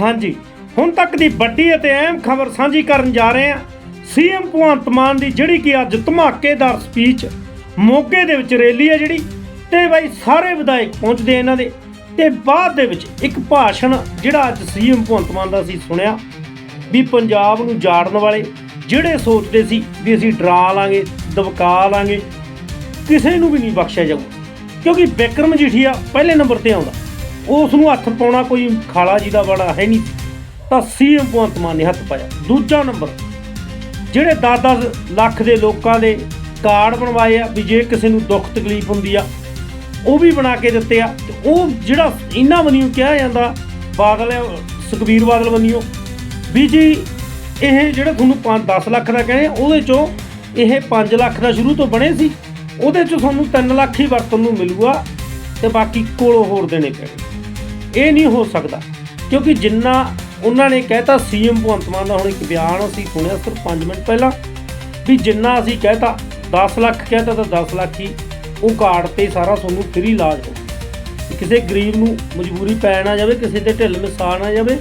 ਹਾਂਜੀ, ਹੁਣ ਤੱਕ ਦੀ ਵੱਡੀ ਅਤੇ ਅਹਿਮ ਖਬਰ ਸਾਂਝੀ ਕਰਨ ਜਾ ਰਹੇ ਹਾਂ। ਸੀਐਮ ਭਗਵੰਤ ਮਾਨ ਦੀ ਜਿਹੜੀ ਕਿ ਅੱਜ ਧਮਾਕੇਦਾਰ ਸਪੀਚ ਮੋਗੇ ਦੇ ਵਿੱਚ ਰੈਲੀ ਹੈ ਜਿਹੜੀ, ਤੇ ਬਾਈ ਸਾਰੇ ਵਿਧਾਇਕ ਪਹੁੰਚਦੇ ਇਹਨਾਂ ਦੇ, ਤੇ ਬਾਅਦ ਦੇ ਵਿੱਚ ਇੱਕ ਭਾਸ਼ਣ ਜਿਹੜਾ ਅੱਜ ਸੀਐਮ ਭਗਵੰਤ ਮਾਨ ਦਾ ਅਸੀਂ ਸੁਣਿਆ ਵੀ ਪੰਜਾਬ ਨੂੰ ਜਾੜਨ ਵਾਲੇ ਜਿਹੜੇ ਸੋਚਦੇ ਸੀ ਵੀ ਅਸੀਂ ਡਰਾ ਲਾਂਗੇ, ਦਬਕਾ ਲਾਂਗੇ, ਕਿਸੇ ਨੂੰ ਵੀ ਨਹੀਂ ਬਖਸ਼ਿਆ ਜਾਊ। ਕਿਉਂਕਿ ਬਿਕਰਮ ਮਜੀਠੀਆ ਪਹਿਲੇ ਨੰਬਰ ਤੇ ਆਉਂਦਾ। ਉਸ ਨੂੰ ਹੱਥ ਪਾਉਣਾ ਕੋਈ ਖਾਲਾ ਜੀ ਦਾ ਬੜਾ ਹੈ ਨਹੀਂ ਤਾਂ ਸੀਐਮ ਭਗਵੰਤ ਮਾਨ ਨੇ ਹੱਥ ਪਾਇਆ। ਦੂਜਾ ਨੰਬਰ, ਜਿਹੜੇ 10-10 ਲੱਖ ਦੇ ਲੋਕਾਂ ਦੇ ਕਾਰਡ ਬਣਵਾਏ ਆ ਵੀ ਜੇ ਕਿਸੇ ਨੂੰ ਦੁੱਖ ਤਕਲੀਫ ਹੁੰਦੀ ਆ, ਉਹ ਵੀ ਬਣਾ ਕੇ ਦਿੱਤੇ ਆ। ਤੇ ਉਹ ਜਿਹੜਾ ਇਹਨਾਂ ਵੱਲੋਂ ਕਿਹਾ ਜਾਂਦਾ, ਬਾਦਲ ਸੁਖਬੀਰ ਬਾਦਲ ਵੱਲੋਂ, ਵੀ ਜੀ ਇਹ ਜਿਹੜਾ ਤੁਹਾਨੂੰ 5-10 ਲੱਖ ਦਾ ਕਹੇ ਉਹਦੇ ਚੋਂ ਇਹ 5 ਲੱਖ ਦਾ ਸ਼ੁਰੂ ਤੋਂ ਬਣੇ ਸੀ, ਉਹਦੇ ਚੋਂ ਤੁਹਾਨੂੰ 3 ਲੱਖ ਹੀ ਵਰਤਣ ਨੂੰ ਮਿਲੂਗਾ, ਤੇ ਬਾਕੀ ਕੋਲੋਂ ਹੋਰ ਦੇਣੇ ਪੈਣੇ ਇਹ ਨਹੀਂ ਹੋ ਸਕਦਾ। ਕਿਉਂਕਿ ਜਿੰਨਾ ਉਹਨਾਂ ਨੇ ਕਹਿਤਾ, ਸੀਐਮ ਭਗਵੰਤ ਮਾਨ ਦਾ ਹੁਣ ਇੱਕ ਬਿਆਨ ਅਸੀਂ ਸੁਣਿਆ ਸਿਰਫ 5 ਮਿੰਟ ਪਹਿਲਾਂ, ਵੀ ਜਿੰਨਾ ਅਸੀਂ ਕਹਿਤਾ 10 ਲੱਖ ਕਹਿਤਾ ਤਾਂ 10 ਲੱਖ ਹੀ ਉਹ ਕਾਰਡ ਤੇ ਸਾਰਾ ਤੁਹਾਨੂੰ ਫ੍ਰੀ ਇਲਾਜ ਹੋ ਕਿਸੇ ਗਰੀਬ ਨੂੰ ਮਜਬੂਰੀ ਪੈ ਨਾ ਜਾਵੇ, ਕਿਸੇ ਤੇ ਢਿੱਲ ਮਿਸਾ ਨਾ ਜਾਵੇ।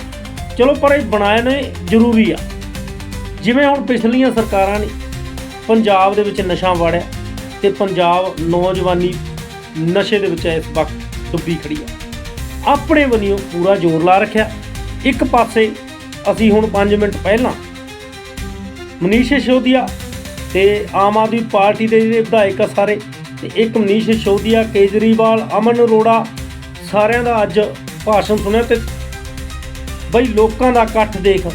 ਚਲੋ, ਪਰ ਇਹ ਬਣਾਏ ਨੇ ਜ਼ਰੂਰੀ ਆ। ਜਿਵੇਂ ਹੁਣ ਪਿਛਲੀਆਂ ਸਰਕਾਰਾਂ ਨੇ ਪੰਜਾਬ ਦੇ ਵਿੱਚ ਨਸ਼ਾ ਵਾੜਿਆ ਤੇ ਪੰਜਾਬ ਨੌਜਵਾਨੀ ਨਸ਼ੇ ਦੇ ਵਿੱਚ ਇਸ ਵਕਤ ਡੁੱਬੀ ਖੜੀ ਆ। ਆਪਣੇ ਵੱਲੋਂ ਪੂਰਾ ਜ਼ੋਰ ਲਾ ਰੱਖਿਆ। ਇੱਕ ਪਾਸੇ ਅਸੀਂ ਹੁਣ 5 ਮਿੰਟ ਪਹਿਲਾਂ ਮਨੀਸ਼ ਸਿਸੋਦੀਆ ਤੇ ਆਮ ਆਦਮੀ ਪਾਰਟੀ ਦੇ ਜਿਹੜੇ ਵਿਧਾਇਕ ਆ ਸਾਰੇ, ਤੇ ਇੱਕ ਮਨੀਸ਼ ਸਿਸੋਦੀਆ ਕੇਜਰੀਵਾਲ, ਅਮਨ ਅਰੋੜਾ ਸਾਰਿਆਂ ਦਾ ਅੱਜ ਭਾਸ਼ਣ ਸੁਣਿਆ ਤੇ ਬਈ ਲੋਕਾਂ ਦਾ ਇਕੱਠ ਦੇਖ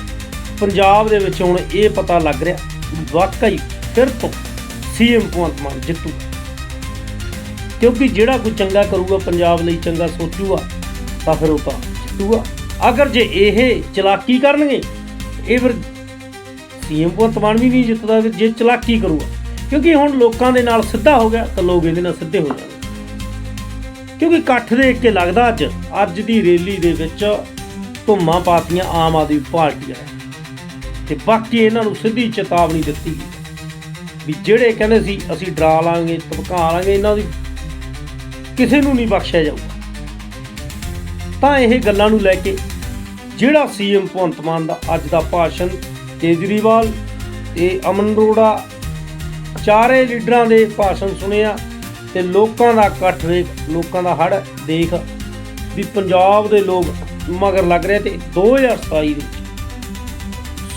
ਪੰਜਾਬ ਦੇ ਵਿੱਚ ਹੁਣ ਇਹ ਪਤਾ ਲੱਗ ਰਿਹਾ। ਵਾਕਈ ਫਿਰ ਤੋਂ ਸੀਐਮ ਭਗਵੰਤ ਮਾਨ ਜਿੱਤੂ। ਕਿਉਂਕਿ ਜਿਹੜਾ ਕੋਈ ਚੰਗਾ ਕਰੂਗਾ, ਪੰਜਾਬ ਲਈ ਚੰਗਾ ਸੋਚੂਗਾ ਤਾਂ ਫਿਰ ਉਹ ਤਾਂ ਜਿੱਤੂਗਾ ਅਗਰ ਜੇ ਇਹ ਚਲਾਕੀ ਕਰਨਗੇ, ਇਹ ਫਿਰ ਸੀਐਮ ਭਗਵੰਤ ਮਾਨ ਵੀ ਨਹੀਂ ਜਿੱਤਦਾ ਜੇ ਚਲਾਕੀ ਕਰੂਗਾ। ਕਿਉਂਕਿ ਹੁਣ ਲੋਕਾਂ ਦੇ ਨਾਲ ਸਿੱਧਾ ਹੋ ਗਿਆ, ਤਾਂ ਲੋਕ ਇਹਦੇ ਨਾਲ ਸਿੱਧੇ ਹੋ ਜਾਣਗੇ। ਕਿਉਂਕਿ ਇਕੱਠ ਦੇਖ ਕੇ ਲੱਗਦਾ ਅੱਜ ਅੱਜ ਦੀ ਰੈਲੀ ਦੇ ਵਿੱਚ ਧੁੰਮਾਂ ਪਾਤੀਆਂ ਆਮ ਆਦਮੀ ਪਾਰਟੀ ਆ ਤੇ ਬਾਕੀ ਇਹਨਾਂ ਨੂੰ ਸਿੱਧੀ ਚੇਤਾਵਨੀ ਦਿੱਤੀ ਵੀ ਜਿਹੜੇ ਕਹਿੰਦੇ ਸੀ, ਅਸੀਂ ਡਰਾ ਲਾਂਗੇ, ਧਮਕਾ ਲਾਂਗੇ, ਇਹਨਾਂ ਦੀ ਕਿਸੇ ਨੂੰ ਨਹੀਂ ਬਖਸ਼ਿਆ ਜਾਊਗਾ। ਤਾਂ ਇਹ ਗੱਲਾਂ ਨੂੰ ਲੈ ਕੇ ਜਿਹੜਾ ਸੀਐਮ ਭਗਵੰਤ ਮਾਨ ਦਾ ਅੱਜ ਦਾ ਭਾਸ਼ਣ ਕੇਜਰੀਵਾਲ ਤੇ ਅਮਨ ਅਰੋੜਾ ਚਾਰੇ ਲੀਡਰਾਂ ਦੇ ਭਾਸ਼ਣ ਸੁਣਿਆ ਤੇ ਲੋਕਾਂ ਦਾ ਇਕੱਠ ਵੇਖ, ਲੋਕਾਂ ਦਾ ਹੜ ਦੇਖ ਵੀ ਪੰਜਾਬ ਦੇ ਲੋਕ ਮਗਰ ਲੱਗ ਰਹੇ ਤੇ 2027 ਦੇ ਵਿੱਚ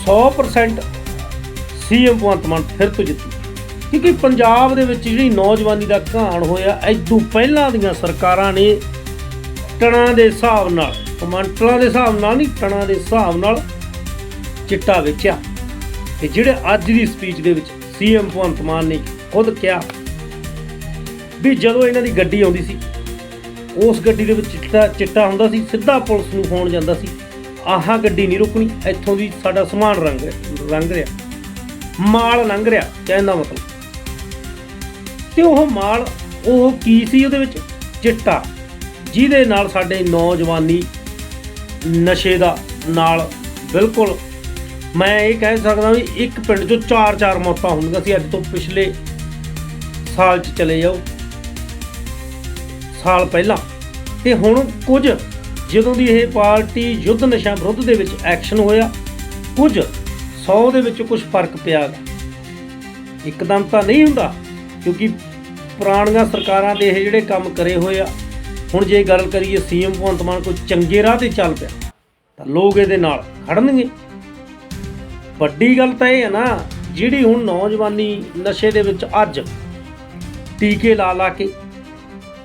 100% ਸੀਐਮ ਭਗਵੰਤ ਮਾਨ ਫਿਰ ਤੋਂ ਜਿੱਤੀ। ਕਿਉਂਕਿ ਪੰਜਾਬ ਦੇ ਵਿੱਚ ਜਿਹੜੀ ਨੌਜਵਾਨੀ ਦਾ ਘਾਣ ਹੋਇਆ ਐਦੋਂ ਪਹਿਲਾਂ ਦੀਆਂ ਸਰਕਾਰਾਂ ਨੇ ਟਣਾ ਦੇ ਹਿਸਾਬ ਨਾਲ ਕਮਾਂਟਰਾਂ ਦੇ ਹਿਸਾਬ ਨਾਲ ਨਹੀਂ, ਟਣਾ ਦੇ ਹਿਸਾਬ ਨਾਲ ਚਿੱਟਾ ਵੇਚਿਆ। ਤੇ ਜਿਹੜੇ ਅੱਜ ਦੀ ਸਪੀਚ ਦੇ ਵਿੱਚ ਸੀਐਮ ਭਗਵੰਤ ਮਾਨ ਨੇ ਖੁਦ ਕਿਹਾ ਵੀ ਜਦੋਂ ਇਹਨਾਂ ਦੀ ਗੱਡੀ ਆਉਂਦੀ ਸੀ, ਉਸ ਗੱਡੀ ਦੇ ਵਿੱਚ ਚਿੱਟਾ ਚਿੱਟਾ ਹੁੰਦਾ ਸੀ, ਸਿੱਧਾ ਪੁਲਿਸ ਨੂੰ ਫੋਨ ਜਾਂਦਾ ਸੀ, ਆਹ ਗੱਡੀ ਨਹੀਂ ਰੁਕਣੀ, ਇੱਥੋਂ ਦੀ ਸਾਡਾ ਸਮਾਨ ਰੰਗ ਰੰਗ ਰਿਹਾ, ਮਾਲ ਲੰਘ ਰਿਹਾ, ਕਹਿਣ ਦਾ ਮਤਲਬ। ਤੇ ਉਹ ਮਾਲ, ਉਹ ਕੀ ਸੀ ਉਹਦੇ ਵਿੱਚ? ਚਿੱਟਾ। ਜਿਹਦੇ ਨਾਲ ਸਾਡੇ ਨੌਜਵਾਨੀ ਨਸ਼ੇ ਦਾ ਨਾਲ ਬਿਲਕੁਲ ਮੈਂ ਇਹ ਕਹਿ ਸਕਦਾ ਵੀ ਇੱਕ ਪਿੰਡ ਚੋਂ ਚਾਰ ਚਾਰ ਮੌਤਾਂ ਹੁੰਦੀਆਂ ਸੀ ਅੱਜ ਤੋਂ ਪਿਛਲੇ ਸਾਲ 'ਚ ਚਲੇ ਜਾਓ। ਸਾਲ ਪਹਿਲਾਂ। ਤੇ ਹੁਣ ਕੁਝ ਜਦੋਂ ਦੀ ਇਹ ਪਾਰਟੀ ਯੁੱਧ ਨਸ਼ਾ ਵਿਰੁੱਧ ਦੇ ਵਿੱਚ ਐਕਸ਼ਨ ਹੋਇਆ, ਕੁਝ 100 ਦੇ ਵਿੱਚ ਕੁਝ ਫ਼ਰਕ ਪਿਆ। ਇੱਕਦਮ ਤਾਂ ਨਹੀਂ ਹੁੰਦਾ, ਕਿਉਂਕਿ ਪੁਰਾਣੀਆਂ ਸਰਕਾਰਾਂ ਦੇ ਇਹ ਜਿਹੜੇ ਕੰਮ ਕਰੇ ਹੋਏ ਆ ਹੁਣ ਜੇ ਗੱਲ ਕਰੀਏ ਸੀਐਮ ਭਗਵੰਤ ਮਾਨ ਕੋਈ ਚੰਗੇ ਰਾਹ ਤੇ ਚੱਲ ਪਿਆ, ਤਾਂ ਲੋਕ ਇਹਦੇ ਨਾਲ ਖੜਨਗੇ। ਵੱਡੀ ਗੱਲ ਤਾਂ ਇਹ ਹੈ ਨਾ, ਜਿਹੜੀ ਹੁਣ ਨੌਜਵਾਨੀ ਨਸ਼ੇ ਦੇ ਵਿੱਚ ਅੱਜ ਟੀਕੇ ਲਾ ਲਾ ਕੇ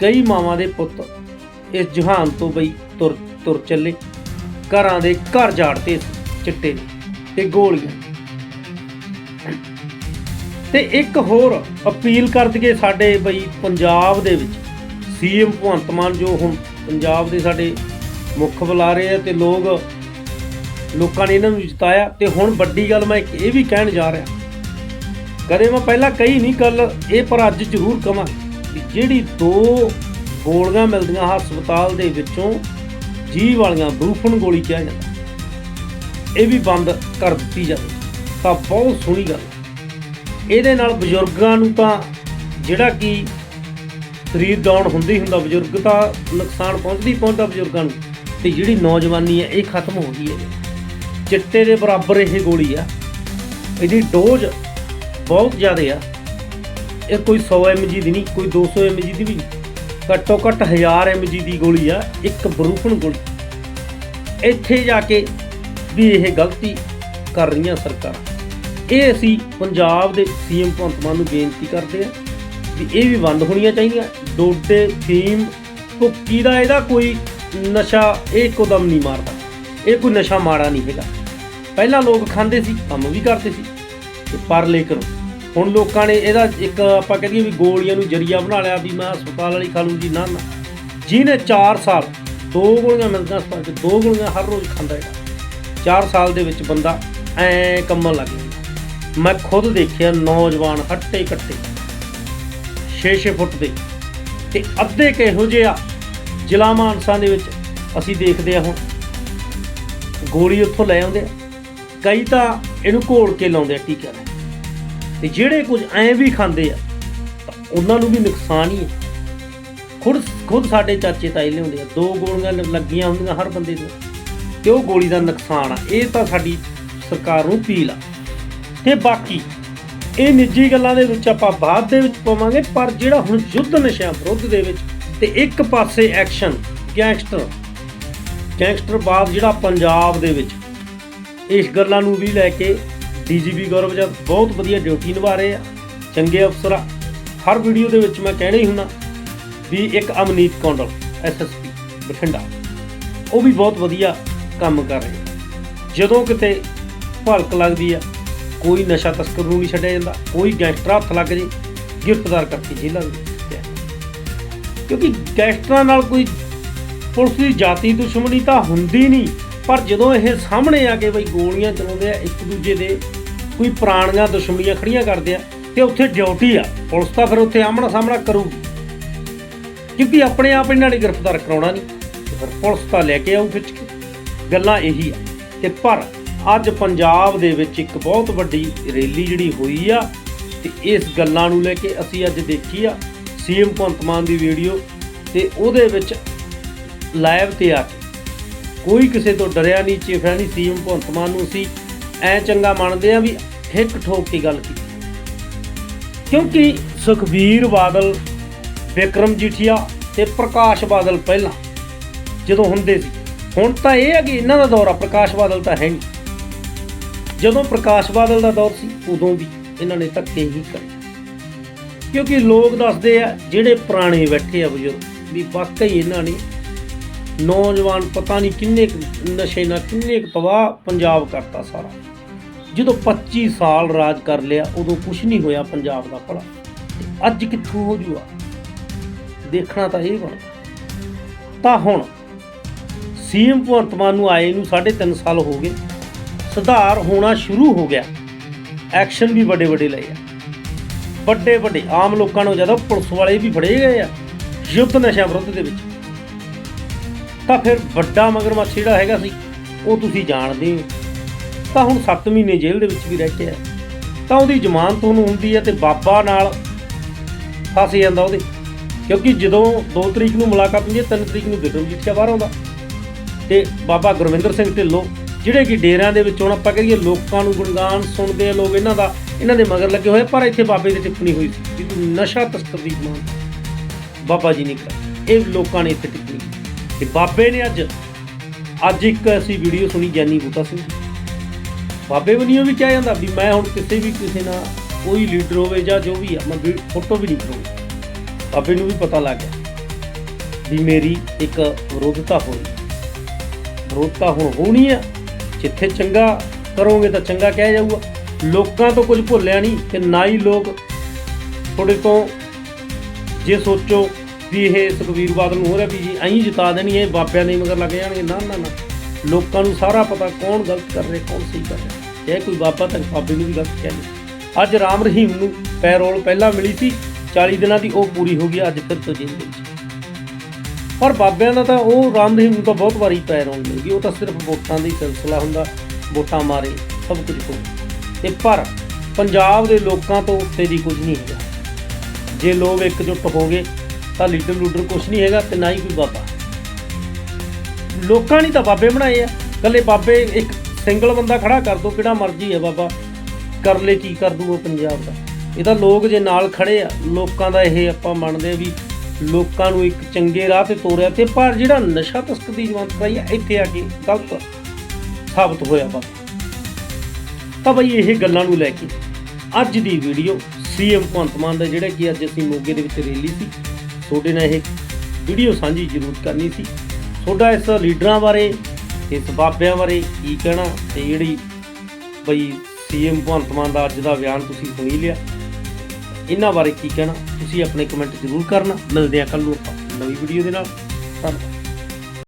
ਕਈ ਮਾਵਾਂ ਦੇ ਪੁੱਤ ਇਸ ਜਹਾਨ ਤੋਂ ਬਈ ਤੁਰ ਤੁਰ ਚੱਲੇ, ਘਰਾਂ ਦੇ ਘਰ ਜਾੜਤੇ ਚਿੱਟੇ ਤੇ ਗੋਲੀਆਂ ਤੇ ਇੱਕ ਹੋਰ ਅਪੀਲ ਕਰ ਦਈਏ ਸਾਡੇ ਬਈ ਪੰਜਾਬ ਦੇ ਵਿੱਚ ਸੀਐਮ ਭਗਵੰਤ ਮਾਨ ਜੋ ਹੁਣ ਪੰਜਾਬ ਦੇ ਸਾਡੇ ਮੁੱਖ ਬੁਲਾਰੇ ਆ ਤੇ ਲੋਕ ਲੋਕਾਂ ਨੇ ਇਹਨਾਂ ਨੂੰ ਜਿਤਾਇਆ ਤੇ ਹੁਣ ਵੱਡੀ ਗੱਲ ਮੈਂ ਇੱਕ ਇਹ ਵੀ ਕਹਿਣ ਜਾ ਰਿਹਾ। ਕਦੇ ਮੈਂ ਪਹਿਲਾਂ ਕਹੀ ਨਹੀਂ ਗੱਲ, ਇਹ ਪਰ ਅੱਜ ਜ਼ਰੂਰ ਕਵਾਂ ਕਿ ਜਿਹੜੀ ਦੋ ਗੋਲੀਆਂ ਮਿਲਦੀਆਂ ਹਸਪਤਾਲ ਦੇ ਵਿੱਚੋਂ, ਜੀਵ ਵਾਲੀਆਂ ਬਰੂਫਨ ਗੋਲੀ ਕਿਹਾ ਜਾਂਦਾ। ਇਹ ਵੀ ਬੰਦ ਕਰ ਦਿੱਤੀ ਜਾਵੇ, ਤਾਂ ਬਹੁਤ ਸੋਹਣੀ ਗੱਲ। ਇਹਦੇ ਨਾਲ ਬਜ਼ੁਰਗਾਂ ਨੂੰ ਤਾਂ ਜਿਹੜਾ ਕਿ ਸਰੀਰ ਡਾਊਨ ਹੀ ਹੁੰਦਾ ਬਜ਼ੁਰਗ, ਤਾਂ ਨੁਕਸਾਨ ਪਹੁੰਚਦੀ ਪਹੁੰਚਦਾ ਬਜ਼ੁਰਗਾਂ ਨੂੰ। ਤੇ ਜਿਹੜੀ ਨੌਜਵਾਨੀ ਹੈ, ਇਹ ਖਤਮ ਹੋ ਗਈ ਹੈ। ਚਿੱਟੇ ਦੇ ਬਰਾਬਰ ਇਹ ਗੋਲੀ ਆ। ਇਹਦੀ ਡੋਜ਼ ਬਹੁਤ ਜ਼ਿਆਦਾ ਆ। ਇਹ ਕੋਈ 100 mg ਦੀ ਨਹੀਂ, ਕੋਈ 200 mg ਦੀ ਵੀ ਨਹੀਂ। ਘੱਟੋ ਘੱਟ 1000 mg ਦੀ ਗੋਲੀ ਆ, ਇੱਕ ਬਰੂਕਣ ਗੋਲੀ। ਇੱਥੇ ਜਾ ਕੇ ਵੀ ਇਹ ਗਲਤੀ ਕਰ ਰਹੀਆਂ ਸਰਕਾਰਾਂ। ਇਹ ਅਸੀਂ ਪੰਜਾਬ ਦੇ ਸੀਐਮ ਭਗਵੰਤ ਮਾਨ ਨੂੰ ਬੇਨਤੀ ਕਰਦੇ ਆ ਵੀ ਇਹ ਵੀ ਬੰਦ ਹੋਣੀਆਂ ਚਾਹੀਦੀਆਂ। ਡੋਡੇ, ਥੀਮ, ਭੁੱਕੀ ਦਾ ਇਹਦਾ ਕੋਈ ਨਸ਼ਾ, ਇਹ ਕਦਮ ਨਹੀਂ ਮਾਰਦਾ। ਇਹ ਕੋਈ ਨਸ਼ਾ ਮਾੜਾ ਨਹੀਂ ਹੈਗਾ। ਪਹਿਲਾਂ ਲੋਕ ਖਾਂਦੇ ਸੀ, ਕੰਮ ਵੀ ਕਰਦੇ ਸੀ। ਤੇ ਪਰ ਲੇਕਿਨ ਹੁਣ ਲੋਕਾਂ ਨੇ ਇਹਦਾ ਇੱਕ ਆਪਾਂ ਕਹਦੇ ਵੀ ਗੋਲੀਆਂ ਨੂੰ ਜਰੀਆ ਬਣਾ ਲਿਆ ਵੀ ਮੈਂ ਹਸਪਤਾਲ ਵਾਲੀ ਖਾ ਲੂੰ ਜੀ, ਨਾ ਨਾ। ਜਿਹਨੇ 4 ਸਾਲ, ਦੋ ਗੋਲੀਆਂ ਮਿਲਦੀਆਂ ਹਸਪਤਾਲ 'ਚ, ਦੋ ਗੋਲੀਆਂ ਹਰ ਰੋਜ਼ ਖਾਂਦਾ ਹੈਗਾ। 4 ਸਾਲ ਦੇ ਵਿੱਚ ਬੰਦਾ ਐ ਕੰਮਣ ਲੱਗ ਗਿਆ ਮੈਂ ਖੁਦ ਦੇਖਿਆ, ਨੌਜਵਾਨ ਹੱਟੇ ਕੱਟੇ। 6-6 ਫੁੱਟ ਦੇ। ਤੇ ਅੱਧੇ ਕਿਹੋ ਜਿਹੇ ਆ, ਜ਼ਿਲ੍ਹਾ ਮਾਨਸਾ ਦੇ ਵਿੱਚ ਅਸੀਂ ਦੇਖਦੇ ਆ ਹੁਣ। ਗੋਲੀ ਉੱਥੋਂ ਲੈ ਆਉਂਦੇ ਆ। ਕਈ ਤਾਂ ਇਹਨੂੰ ਘੋਲ ਕੇ ਲਾਉਂਦੇ ਆ ਟੀਕਾ ਨਾਲ। ਤੇ ਜਿਹੜੇ ਕੁਝ ਐਂ ਵੀ ਖਾਂਦੇ ਆ, ਤਾਂ ਉਹਨਾਂ ਨੂੰ ਵੀ ਨੁਕਸਾਨ ਹੀ ਹੈ ਖੁਦ ਖੁਦ ਸਾਡੇ ਚਾਚੇ ਤਾਏ ਲਿਆਉਂਦੇ ਆ। ਦੋ ਗੋਲੀਆਂ ਲੱਗੀਆਂ ਹੁੰਦੀਆਂ ਹਰ ਬੰਦੇ ਨੂੰ ਤੇ ਉਹ ਗੋਲੀ ਦਾ ਨੁਕਸਾਨ ਆ। ਇਹ ਤਾਂ ਸਾਡੀ ਸਰਕਾਰ ਨੂੰ ਅਪੀਲ ਆ। ਤੇ ਬਾਕੀ ਇਹ ਨਿੱਜੀ ਗੱਲਾਂ ਦੇ ਵਿੱਚ ਆਪਾਂ ਬਾਅਦ ਦੇ ਵਿੱਚ ਪਾਵਾਂਗੇ, ਪਰ ਜਿਹੜਾ ਹੁਣ ਯੁੱਧ ਨਸ਼ਿਆਂ ਵਿਰੁੱਧ ਦੇ ਵਿੱਚ ਤੇ ਇੱਕ ਪਾਸੇ ਐਕਸ਼ਨ ਗੈਂਗਸਟਰ ਗੈਂਗਸਟਰ ਬਾਦ ਜਿਹੜਾ ਪੰਜਾਬ ਦੇ ਵਿੱਚ, ਇਸ ਗੱਲਾਂ ਨੂੰ ਵੀ ਲੈ ਕੇ ਡੀਜੀਪੀ ਗੌਰਵ ਜਦ ਬਹੁਤ ਵਧੀਆ ਡਿਊਟੀ ਨਿਭਾ ਰਹੇ ਆ। ਚੰਗੇ ਅਫਸਰ ਆ। ਹਰ ਵੀਡੀਓ ਦੇ ਵਿੱਚ ਮੈਂ ਕਹਿਣਾ ਹੀ ਹੁੰਦਾ ਵੀ ਇੱਕ ਅਮਨੀਤ ਕੌਂਡਲ ਐਸਐਸਪੀ ਬਠਿੰਡਾ, ਉਹ ਵੀ ਬਹੁਤ ਵਧੀਆ ਕੰਮ ਕਰ ਰਹੇ ਜਦੋਂ ਕਿਤੇ ਭਲਕ ਲੱਗਦੀ ਆ ਕੋਈ ਨਸ਼ਾ ਤਸਕਰ ਨੂੰ ਨਹੀਂ ਛੱਡਿਆ ਜਾਂਦਾ, ਕੋਈ ਗੈਂਗਸਟਰ ਹੱਥ ਲੱਗ ਜੇ ਗ੍ਰਿਫਤਾਰ ਕਰਕੇ ਜੇਲ੍ਹਾਂ ਵਿੱਚ। ਕਿਉਂਕਿ ਗੈਂਗਸਟਰਾਂ ਨਾਲ ਕੋਈ ਪੁਲਿਸ ਦੀ ਜਾਤੀ ਦੁਸ਼ਮਣੀ ਤਾਂ ਹੁੰਦੀ ਨਹੀਂ, ਪਰ ਜਦੋਂ ਇਹ ਸਾਹਮਣੇ ਆ ਕੇ ਬਈ ਗੋਲੀਆਂ ਚਲਾਉਂਦੇ ਆ, ਇੱਕ ਦੂਜੇ ਦੇ ਕੋਈ ਪੁਰਾਣੀਆਂ ਦੁਸ਼ਮਣੀਆਂ ਖੜੀਆਂ ਕਰਦੇ ਆ, ਤੇ ਉੱਥੇ ਡਿਊਟੀ ਆ, ਪੁਲਿਸ ਤਾਂ ਫਿਰ ਉੱਥੇ ਆਮਣਾ ਸਾਹਮਣਾ ਕਰੂਗੀ। ਕਿਉਂਕਿ ਆਪਣੇ ਆਪ ਇਹਨਾਂ ਨੇ ਗ੍ਰਿਫਤਾਰ ਕਰਾਉਣਾ ਨਹੀਂ ਫਿਰ ਪੁਲਿਸ ਤਾਂ ਲੈ ਕੇ ਆਊ ਖਿੱਚ ਕੇ ਗੱਲਾਂ ਇਹੀ ਆ। ਤੇ ਪਰ ਅੱਜ ਪੰਜਾਬ ਦੇ ਵਿੱਚ ਇੱਕ ਬਹੁਤ ਵੱਡੀ ਰੈਲੀ ਜਿਹੜੀ ਹੋਈ ਆ ਤੇ ਇਸ ਗੱਲਾਂ ਨੂੰ ਲੈ ਕੇ ਅਸੀਂ ਅੱਜ ਦੇਖੀ ਆ ਸੀਐਮ ਭਗਵੰਤ ਮਾਨ ਦੀ ਵੀਡੀਓ ਤੇ ਉਹਦੇ ਵਿੱਚ ਲਾਈਵ ਤੇ ਆ ਕੇ। ਕੋਈ ਕਿਸੇ ਤੋਂ ਡਰਿਆ ਨਹੀਂ ਚਿਫਰਿਆ ਨਹੀਂ ਸੀਐਮ ਭਗਵੰਤ ਮਾਨ ਨੂੰ ਅਸੀਂ ਐ ਚੰਗਾ ਮੰਨਦੇ ਆ ਵੀ ਠਿੱਕ ਠੋਕ ਕੇ ਗੱਲ ਕੀਤੀ। ਕਿਉਂਕਿ ਸੁਖਬੀਰ ਬਾਦਲ, ਵਿਕਰਮ ਜੀਠੀਆ ਤੇ ਪ੍ਰਕਾਸ਼ ਬਾਦਲ ਪਹਿਲਾਂ ਜਦੋਂ ਹੁੰਦੇ ਸੀ। ਹੁਣ ਤਾਂ ਇਹ ਹੈ ਕਿ ਇਹਨਾਂ ਦਾ ਦੌਰ ਆ ਪ੍ਰਕਾਸ਼ ਬਾਦਲ ਤਾਂ ਹੈ ਨਹੀਂ। ਜਦੋਂ ਪ੍ਰਕਾਸ਼ ਬਾਦਲ ਦਾ ਦੌਰ ਸੀ, ਉਦੋਂ ਵੀ ਇਹਨਾਂ ਨੇ ਧੱਕੇ ਹੀ ਕਰੇ। ਕਿਉਂਕਿ ਲੋਕ ਦੱਸਦੇ ਆ, ਜਿਹੜੇ ਪੁਰਾਣੇ ਬੈਠੇ ਆ ਬਜ਼ੁਰਗ, ਵੀ ਵਾਕਈ ਇਹਨਾਂ ਨੇ ਨੌਜਵਾਨ ਪਤਾ ਨਹੀਂ ਕਿੰਨੇ ਕੁ ਨਸ਼ੇ ਨਾਲ ਕਿੰਨੇ ਕੁ ਤਬਾਹ ਪੰਜਾਬ ਕਰਤਾ ਸਾਰਾ। ਜਦੋਂ 25 ਸਾਲ ਰਾਜ ਕਰ ਲਿਆ, ਉਦੋਂ ਕੁਝ ਨਹੀਂ ਹੋਇਆ ਪੰਜਾਬ ਦਾ ਭਲਾ। ਅੱਜ ਕਿੱਥੋਂ ਹੋ ਜੂਆ ਦੇਖਣਾ ਤਾਂ ਇਹ ਬਣ ਤਾਂ ਹੁਣ ਸੀਐਮ ਭਗਵੰਤ ਮਾਨ ਨੂੰ ਆਏ ਨੂੰ 3.5 ਸਾਲ ਹੋ ਗਏ। ਸੁਧਾਰ ਹੋਣਾ ਸ਼ੁਰੂ ਹੋ ਗਿਆ। ਐਕਸ਼ਨ ਵੀ ਵੱਡੇ ਵੱਡੇ ਲਏ ਆ। ਵੱਡੇ ਵੱਡੇ, ਆਮ ਲੋਕਾਂ ਨੂੰ ਜਦੋਂ ਪੁਲਿਸ ਵਾਲੇ ਵੀ ਫੜੇ ਗਏ ਆ, ਯੁੱਧ ਨਸ਼ਾ ਵਿਰੁੱਧ ਦੇ ਵਿੱਚ। ਤਾਂ ਫਿਰ ਵੱਡਾ ਮਗਰਮੱਛ ਜਿਹੜਾ ਹੈਗਾ ਸੀ, ਉਹ ਤੁਸੀਂ ਜਾਣਦੇ ਹੋ। ਤਾਂ ਹੁਣ 7 ਮਹੀਨੇ ਜੇਲ੍ਹ ਦੇ ਵਿੱਚ ਵੀ ਰਹਿ ਕੇ ਆ। ਤਾਂ ਉਹਦੀ ਜ਼ਮਾਨਤ ਉਹਨੂੰ ਹੁੰਦੀ ਹੈ ਤੇ ਬਾਬਾ ਨਾਲ ਫਸ ਜਾਂਦਾ ਉਹਦੇ। ਕਿਉਂਕਿ ਜਦੋਂ 2 ਤਰੀਕ ਨੂੰ ਮੁਲਾਕਾਤ ਹੁੰਦੀ ਹੈ 3 ਤਰੀਕ ਨੂੰ ਵਿਕਰਮ ਜੀਠੀਆ ਬਾਹਰ ਆਉਂਦਾ। ਤੇ ਬਾਬਾ ਗੁਰਵਿੰਦਰ ਸਿੰਘ ਢਿੱਲੋਂ ਜਿਹੜੇ ਕਿ ਡੇਰਿਆਂ ਦੇ ਵਿੱਚ ਹੁਣ ਆਪਾਂ ਕਹੀਏ ਲੋਕਾਂ ਨੂੰ ਗੁਣਗਾਨ ਸੁਣਦੇ ਆ ਲੋਕ ਇਹਨਾਂ ਦਾ, ਇਹਨਾਂ ਦੇ ਮਗਰ ਲੱਗੇ ਹੋਏ ਪਰ ਇੱਥੇ ਬਾਬੇ ਦੀ ਟਿੱਪਣੀ ਹੋਈ ਸੀ ਵੀ ਨਸ਼ਾ ਤਸਕਰ ਦੀ ਬਾਬਾ ਜੀ ਨੇ ਕਿਹਾ ਇਹ ਲੋਕਾਂ ਨੇ ਇੱਥੇ ਟਿੱਪਣੀ ਕੀਤੀ। ਤੇ ਬਾਬੇ ਨੇ ਅੱਜ ਅੱਜ ਇੱਕ ਅਸੀਂ ਵੀਡੀਓ ਸੁਣੀ ਗਿਆਨੀ ਬੂਟਾ ਸਿੰਘ ਬਾਬੇ ਬਣੀਓ ਵੀ ਕਿਹਾ ਜਾਂਦਾ ਵੀ ਮੈਂ ਹੁਣ ਕਿਸੇ ਵੀ ਕਿਸੇ ਨਾਲ ਕੋਈ ਲੀਡਰ ਹੋਵੇ ਜਾਂ ਜੋ ਵੀ ਆ, ਮੈਂ ਫੋਟੋ ਵੀ ਨਹੀਂ ਕਰਾਉਂਗਾ ਬਾਬੇ ਨੂੰ ਵੀ ਪਤਾ ਲੱਗ ਗਿਆ ਵੀ ਮੇਰੀ ਇੱਕ ਵਿਰੋਧਤਾ ਹੋਈ। ਵਿਰੋਧਤਾ ਹੁਣ ਹੋਣੀ ਆ ਜਿੱਥੇ ਚੰਗਾ ਕਰੋਗੇ ਤਾਂ ਚੰਗਾ ਕਹਿ ਜਾਊਗਾ। ਲੋਕਾਂ ਤੋਂ ਕੁਝ ਭੁੱਲਿਆ ਨਹੀਂ ਤੇ ਨਾ ਹੀ ਲੋਕ ਤੁਹਾਡੇ ਤੋਂ ਜੇ ਸੋਚੋ ਵੀ ਇਹ ਸੁਖਬੀਰ ਬਾਦਲ ਨੂੰ ਹੋ ਰਿਹਾ ਵੀ ਜੀ ਐਂ ਜਿਤਾ ਦੇਣੀ ਇਹ ਬਾਬਿਆਂ ਦੇ ਮਗਰ ਲੱਗ ਜਾਣਗੇ। ਨਾ ਨਾ ਨਾ। ਲੋਕਾਂ ਨੂੰ ਸਾਰਾ ਪਤਾ ਕੌਣ ਗਲਤ ਕਰ ਰਿਹਾ, ਕੌਣ ਸਹੀ ਕਰ ਰਿਹਾ। ਇਹ ਕੋਈ ਬਾਬਾ ਤਾਂ ਬਾਬੇ ਨੂੰ ਵੀ ਗਲਤ ਕਹਿੰਦੇ ਅੱਜ ਰਾਮ ਰਹੀਮ ਨੂੰ ਪੈਰੋਲ ਪਹਿਲਾਂ ਮਿਲੀ ਸੀ 40 ਦਿਨਾਂ ਦੀ ਉਹ ਪੂਰੀ ਹੋ ਗਈ, ਅੱਜ ਫਿਰ ਤੋਂ ਜੇਲ੍ਹ ਵਿੱਚ। ਪਰ ਬਾਬਿਆਂ ਦਾ ਤਾਂ ਉਹ ਰਾਮ ਰਹੀਮ ਨੂੰ ਤਾਂ ਬਹੁਤ ਵਾਰੀ ਪੈਰੋਲ ਮਿਲ ਗਈ ਉਹ ਤਾਂ ਸਿਰਫ ਵੋਟਾਂ ਦਾ ਹੀ ਸਿਲਸਿਲਾ ਹੁੰਦਾ, ਵੋਟਾਂ ਮਾਰੇ, ਸਭ ਕੁਝ ਹੋ ਤੇ ਪਰ ਪੰਜਾਬ ਦੇ ਲੋਕਾਂ ਤੋਂ ਉੱਤੇ ਦੀ ਕੁਝ ਨਹੀਂ ਹੈਗਾ। ਜੇ ਲੋਕ ਇਕਜੁੱਟ ਹੋ ਗਏ, ਤਾਂ ਲੀਡਰ ਲੂਡਰ ਕੁਝ ਨਹੀਂ ਹੈਗਾ ਤੇ ਨਾ ਹੀ ਕੋਈ ਬਾਬਾ। ਲੋਕਾਂ ਨੇ ਤਾਂ ਬਾਬੇ ਬਣਾਏ ਆ। ਕੱਲੇ ਬਾਬੇ, ਇੱਕ ਸਿੰਗਲ ਬੰਦਾ ਖੜਾ ਕਰ ਦੋ, ਕਿਹੜਾ ਮਰਜ਼ੀ ਹੈ ਬਾਬਾ। ਕਰ ਲੈ, ਕੀ ਕਰ ਦੂ ਉਹ ਪੰਜਾਬ ਦਾ। ਇਹ ਤਾਂ ਲੋਕ ਜੇ ਨਾਲ ਖੜੇ ਆ, ਲੋਕਾਂ ਦਾ ਇਹ ਆਪਾਂ ਮੰਨਦੇ ਆ ਵੀ ਲੋਕਾਂ ਨੂੰ ਇੱਕ ਚੰਗੇ ਰਾਹ ਤੇ ਤੋਰਿਆ ਤੇ ਪਰ ਜਿਹੜਾ ਨਸ਼ਾ ਤਸਕਰ ਦੀ ਜਵਾਨ ਕਰਾਈ ਆ, ਇੱਥੇ ਆ ਕੇ ਗਲਤ ਸਾਬਤ ਹੋਇਆ ਬਾਬਾ ਤਾਂ ਬਈ ਇਹ ਗੱਲਾਂ ਨੂੰ ਲੈ ਕੇ ਅੱਜ ਦੀ ਵੀਡੀਓ ਸੀਐਮ ਭਗਵੰਤ ਮਾਨ ਦਾ ਜਿਹੜਾ ਕਿ ਅੱਜ ਅਸੀਂ ਮੋਗੇ ਦੇ ਵਿੱਚ ਰੈਲੀ ਸੀ, ਤੁਹਾਡੇ ਨਾਲ ਇਹ ਵੀਡੀਓ ਸਾਂਝੀ ਜ਼ਰੂਰ ਕਰਨੀ ਸੀ। ਤੁਹਾਡਾ ਇਸ ਲੀਡਰਾਂ ਬਾਰੇ, ਇਸ ਬਾਬਿਆਂ ਬਾਰੇ ਕੀ ਕਹਿਣਾ ਤੇ ਜਿਹੜੀ ਬਈ ਸੀਐਮ ਭਗਵੰਤ ਮਾਨ ਦਾ ਅੱਜ ਦਾ ਬਿਆਨ ਤੁਸੀਂ ਸੁਣੀ ਲਿਆ। ਇਹਨਾਂ ਬਾਰੇ ਕੀ ਕਹਿਣਾ, ਤੁਸੀਂ ਆਪਣੇ ਕਮੈਂਟ ਜ਼ਰੂਰ ਕਰਨਾ, ਮਿਲਦੇ ਆ ਕੱਲ ਨੂੰ ਆਪਾਂ ਨਵੀਂ ਵੀਡੀਓ ਦੇ ਨਾਲ। ਧੰਨਵਾਦ।